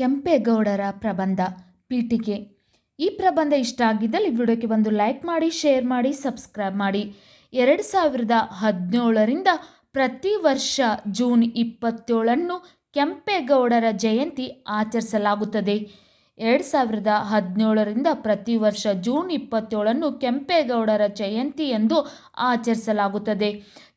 ಕೆಂಪೇಗೌಡರ ಪ್ರಬಂಧ ಪೀಠಿಕೆ. ಈ ಪ್ರಬಂಧ ಇಷ್ಟ ಆಗಿದ್ದಲ್ಲಿ ವಿಡಿಯೋಕ್ಕೆ ಒಂದು ಲೈಕ್ ಮಾಡಿ, ಶೇರ್ ಮಾಡಿ, ಸಬ್ಸ್ಕ್ರೈಬ್ ಮಾಡಿ. ಎರಡು ಸಾವಿರದ ಹದಿನೇಳರಿಂದ ಪ್ರತಿ ವರ್ಷ ಜೂನ್ ಇಪ್ಪತ್ತೇಳನ್ನು ಕೆಂಪೇಗೌಡರ ಜಯಂತಿ ಆಚರಿಸಲಾಗುತ್ತದೆ. ಎರಡು ಸಾವಿರದ ಹದಿನೇಳರಿಂದ ಪ್ರತಿ ವರ್ಷ ಜೂನ್ ಇಪ್ಪತ್ತೇಳನ್ನು ಕೆಂಪೇಗೌಡರ ಜಯಂತಿ ಎಂದು ಆಚರಿಸಲಾಗುತ್ತದೆ.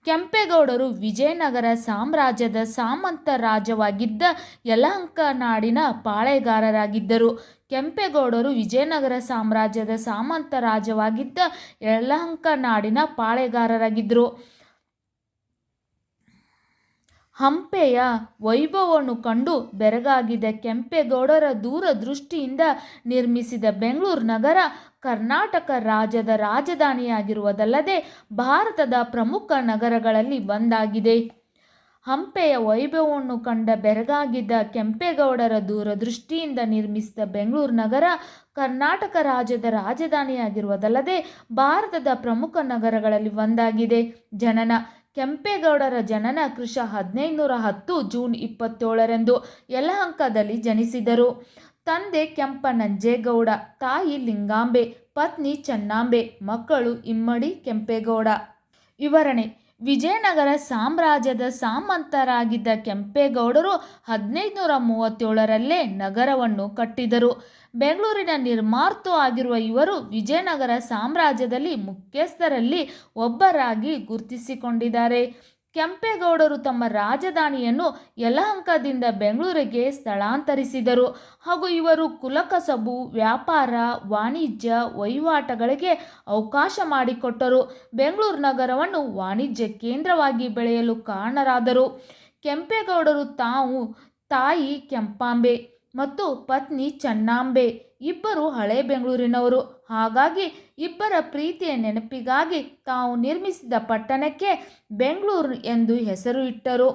ಕೆಂಪೇಗೌಡರು ವಿಜಯನಗರ ಸಾಮ್ರಾಜ್ಯದ ಸಾಮಂತ ರಾಜವಾಗಿದ್ದ ಯಲಹಂಕ ನಾಡಿನ ಪಾಳೆಗಾರರಾಗಿದ್ದರು. ಕೆಂಪೇಗೌಡರು ವಿಜಯನಗರ ಸಾಮ್ರಾಜ್ಯದ ಸಾಮಂತ ರಾಜವಾಗಿದ್ದ ಯಲಹಂಕ ನಾಡಿನ ಪಾಳೆಗಾರರಾಗಿದ್ದರು. ಹಂಪೆಯ ವೈಭವವನ್ನು ಕಂಡು ಬೆರಗಾಗಿದ್ದ ಕೆಂಪೇಗೌಡರ ದೂರದೃಷ್ಟಿಯಿಂದ ನಿರ್ಮಿಸಿದ ಬೆಂಗಳೂರು ನಗರ ಕರ್ನಾಟಕ ರಾಜ್ಯದ ರಾಜಧಾನಿಯಾಗಿರುವುದಲ್ಲದೆ ಭಾರತದ ಪ್ರಮುಖ ನಗರಗಳಲ್ಲಿ ಒಂದಾಗಿದೆ. ಹಂಪೆಯ ವೈಭವವನ್ನು ಕಂಡ ಬೆರಗಾಗಿದ್ದ ಕೆಂಪೇಗೌಡರ ದೂರದೃಷ್ಟಿಯಿಂದ ನಿರ್ಮಿಸಿದ ಬೆಂಗಳೂರು ನಗರ ಕರ್ನಾಟಕ ರಾಜ್ಯದ ರಾಜಧಾನಿಯಾಗಿರುವುದಲ್ಲದೆ ಭಾರತದ ಪ್ರಮುಖ ನಗರಗಳಲ್ಲಿ ಒಂದಾಗಿದೆ. ಜನನ ಕೆಂಪೇಗೌಡರ ಜನನ ಕೃಷ ಹದಿನೈದುನೂರ ಹತ್ತು ಜೂನ್ ಇಪ್ಪತ್ತೇಳರಂದು ಯಲಹಂಕದಲ್ಲಿ ಜನಿಸಿದರು. ತಂದೆ ಕೆಂಪನಂಜೇಗೌಡ, ತಾಯಿ ಲಿಂಗಾಂಬೆ, ಪತ್ನಿ ಚೆನ್ನಾಂಬೆ, ಮಕ್ಕಳು ಇಮ್ಮಡಿ ಕೆಂಪೇಗೌಡ. ವಿವರಣೆ ವಿಜಯನಗರ ಸಾಮ್ರಾಜ್ಯದ ಸಾಮಂತರಾಗಿದ್ದ ಕೆಂಪೇಗೌಡರು ಹದಿನೈದುನೂರ ಮೂವತ್ತೇಳರಲ್ಲೇ ನಗರವನ್ನು ಕಟ್ಟಿದರು. ಬೆಂಗಳೂರಿನ ನಿರ್ಮಾರ್ತು ಆಗಿರುವ ಇವರು ವಿಜಯನಗರ ಸಾಮ್ರಾಜ್ಯದಲ್ಲಿ ಮುಖ್ಯಸ್ಥರಲ್ಲಿ ಒಬ್ಬರಾಗಿ ಗುರುತಿಸಿಕೊಂಡಿದ್ದಾರೆ. ಕೆಂಪೇಗೌಡರು ತಮ್ಮ ರಾಜಧಾನಿಯನ್ನು ಯಲಹಂಕದಿಂದ ಬೆಂಗಳೂರಿಗೆ ಸ್ಥಳಾಂತರಿಸಿದರು. ಹಾಗೂ ಇವರು ಕುಲಕಸಬು, ವ್ಯಾಪಾರ, ವಾಣಿಜ್ಯ, ವಹಿವಾಟಗಳಿಗೆ ಅವಕಾಶ ಮಾಡಿಕೊಟ್ಟರು. ಬೆಂಗಳೂರು ನಗರವನ್ನು ವಾಣಿಜ್ಯ ಕೇಂದ್ರವಾಗಿ ಬೆಳೆಯಲು ಕಾರಣರಾದರು. ಕೆಂಪೇಗೌಡರು ತಾವು ತಾಯಿ ಕೆಂಪಾಂಬೆ ಮತ್ತು ಪತ್ನಿ ಚೆನ್ನಾಂಬೆ. ಇಬ್ಬರು ಹಳೆ ಬೆಂಗಳೂರಿನವರು. ಹಾಗಾಗಿ ಇಬ್ಬರ ಪ್ರೀತಿಯ ನೆನಪಿಗಾಗಿ ತಾವು ನಿರ್ಮಿಸಿದ ಪಟ್ಟಣಕ್ಕೆ ಬೆಂಗಳೂರು ಎಂದು ಹೆಸರು ಇಟ್ಟರು.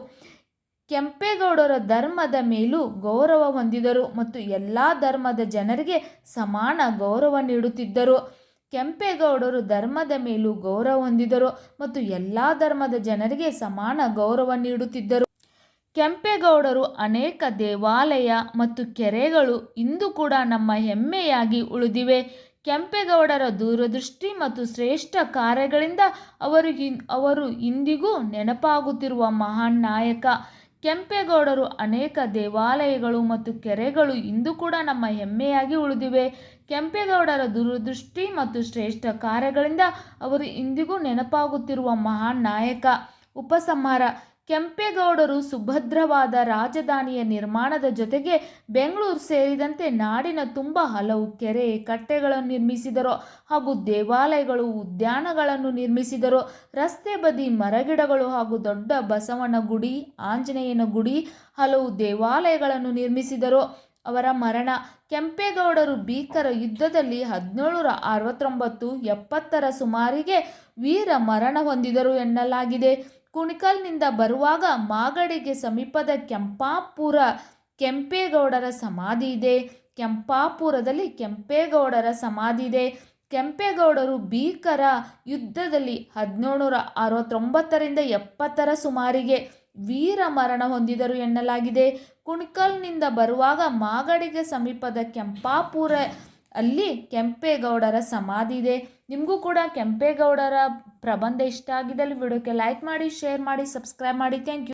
ಕೆಂಪೇಗೌಡರ ಧರ್ಮದ ಮೇಲೂ ಗೌರವ ಹೊಂದಿದರು ಮತ್ತು ಎಲ್ಲ ಧರ್ಮದ ಜನರಿಗೆ ಸಮಾನ ಗೌರವ ನೀಡುತ್ತಿದ್ದರು. ಕೆಂಪೇಗೌಡರು ಧರ್ಮದ ಮೇಲೂ ಗೌರವ ಹೊಂದಿದರು ಮತ್ತು ಎಲ್ಲ ಧರ್ಮದ ಜನರಿಗೆ ಸಮಾನ ಗೌರವ ನೀಡುತ್ತಿದ್ದರು. ಕೆಂಪೇಗೌಡರು ಅನೇಕ ದೇವಾಲಯ ಮತ್ತು ಕೆರೆಗಳು ಇಂದು ಕೂಡ ನಮ್ಮ ಹೆಮ್ಮೆಯಾಗಿ ಉಳಿದಿವೆ. ಕೆಂಪೇಗೌಡರ ದೂರದೃಷ್ಟಿ ಮತ್ತು ಶ್ರೇಷ್ಠ ಕಾರ್ಯಗಳಿಂದ ಅವರು ಅವರು ಇಂದಿಗೂ ನೆನಪಾಗುತ್ತಿರುವ ಮಹಾನ್ ನಾಯಕ. ಕೆಂಪೇಗೌಡರು ಅನೇಕ ದೇವಾಲಯಗಳು ಮತ್ತು ಕೆರೆಗಳು ಇಂದು ಕೂಡ ನಮ್ಮ ಹೆಮ್ಮೆಯಾಗಿ ಉಳಿದಿವೆ. ಕೆಂಪೇಗೌಡರ ದೂರದೃಷ್ಟಿ ಮತ್ತು ಶ್ರೇಷ್ಠ ಕಾರ್ಯಗಳಿಂದ ಅವರು ಇಂದಿಗೂ ನೆನಪಾಗುತ್ತಿರುವ ಮಹಾನ್ ನಾಯಕ. ಉಪಸಂಹಾರ ಕೆಂಪೇಗೌಡರು ಸುಭದ್ರವಾದ ರಾಜಧಾನಿಯ ನಿರ್ಮಾಣದ ಜೊತೆಗೆ ಬೆಂಗಳೂರು ಸೇರಿದಂತೆ ನಾಡಿನ ತುಂಬ ಹಲವು ಕೆರೆ ಕಟ್ಟೆಗಳನ್ನು ನಿರ್ಮಿಸಿದರು ಹಾಗೂ ದೇವಾಲಯಗಳು, ಉದ್ಯಾನಗಳನ್ನು ನಿರ್ಮಿಸಿದರು. ರಸ್ತೆ ಬದಿ ಮರಗಿಡಗಳು ಹಾಗೂ ದೊಡ್ಡ ಬಸವನ ಗುಡಿ ಆಂಜನೇಯನ ಗುಡಿ ಹಲವು ದೇವಾಲಯಗಳನ್ನು ನಿರ್ಮಿಸಿದರು. ಅವರ ಮರಣ ಕೆಂಪೇಗೌಡರು ಭೀಕರ ಯುದ್ಧದಲ್ಲಿ ಹದಿನೇಳುನೂರ ಅರವತ್ತೊಂಬತ್ತು ಎಪ್ಪತ್ತರ ಸುಮಾರಿಗೆ ವೀರ ಮರಣ ಹೊಂದಿದರು ಎನ್ನಲಾಗಿದೆ. ಕುಣಿಕಲ್ನಿಂದ ಬರುವಾಗ ಮಾಗಡಿಗೆ ಸಮೀಪದ ಕೆಂಪಾಪುರ ಕೆಂಪೇಗೌಡರ ಸಮಾಧಿ ಇದೆ. ಕೆಂಪಾಪುರದಲ್ಲಿ ಕೆಂಪೇಗೌಡರ ಸಮಾಧಿ ಇದೆ. ಕೆಂಪೇಗೌಡರು ಭೀಕರ ಯುದ್ಧದಲ್ಲಿ ಹದಿನೇಳುನೂರ ಅರವತ್ತೊಂಬತ್ತರಿಂದ ಎಪ್ಪತ್ತರ ಸುಮಾರಿಗೆ ವೀರ ಮರಣ ಹೊಂದಿದರು ಎನ್ನಲಾಗಿದೆ. ಕುಣಿಕಲ್ನಿಂದ ಬರುವಾಗ ಮಾಗಡಿಗೆ ಸಮೀಪದ ಕೆಂಪಾಪುರ ಅಲ್ಲಿ ಕೆಂಪೇಗೌಡರ ಸಮಾಧಿ ಇದೆ. ನಿಮಗೂ ಕೂಡ ಕೆಂಪೇಗೌಡರ ಪ್ರಬಂಧ ಇಷ್ಟ ಆಗಿದ್ದಲ್ಲಿ ವಿಡಿಯೋಕ್ಕೆ ಲೈಕ್ ಮಾಡಿ ಶೇರ್ ಮಾಡಿ ಸಬ್ಸ್ಕ್ರೈಬ್ ಮಾಡಿ. Thank you